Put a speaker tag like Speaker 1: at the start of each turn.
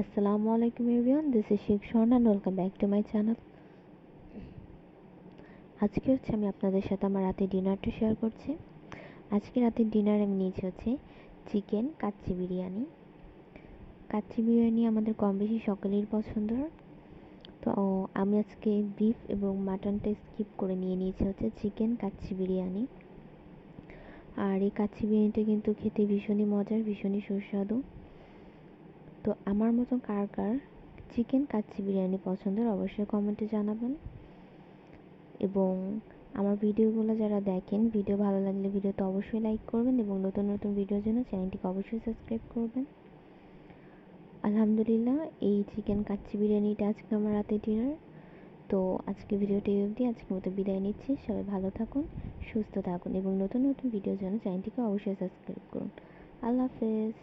Speaker 1: আসসালামু আলাইকুম everyone this is Sheikh Swarna and welcome back to my channel আজকে হচ্ছে আমি আপনাদের সাথে আমার রাতের ডিনারটা শেয়ার করছি। আজকে রাতের ডিনার আমি নিয়েছি হচ্ছে চিকেন কাচ্চি বিরিয়ানি। কাচ্চি বিরিয়ানি আমাদের কম বেশি সকলেরই পছন্দ। তো আমি আজকে বিফ এবং মাটনটা স্কিপ করে নিয়ে নিয়েছি হচ্ছে চিকেন কাচ্চি বিরিয়ানি। আর এই কাচ্চি বিরিয়ানিটা কিন্তু খেতে ভীষণই মজার, ভীষণই সুস্বাদু। তো আমার মতন কার কার চিকেন কাচ্চি বিরিয়ানি পছন্দের অবশ্যই কমেন্টে জানাবেন। এবং আমার ভিডিওগুলো যারা দেখেন, ভিডিও ভালো লাগলে ভিডিওতে অবশ্যই লাইক করবেন এবং নতুন নতুন ভিডিওর জন্য চ্যানেলটিকে অবশ্যই সাবস্ক্রাইব করবেন। আলহামদুলিল্লাহ, এই চিকেন কাচ্চি বিরিয়ানিটা আজকে আমার রাতে ডিনার তো আজকে ভিডিওটি অবধি, আজকের মতো বিদায় নিচ্ছি। সবাই ভালো থাকুন, সুস্থ থাকুন এবং নতুন নতুন ভিডিওর জন্য চ্যানেলটিকে অবশ্যই সাবস্ক্রাইব করুন। আল্লাহ হাফেজ।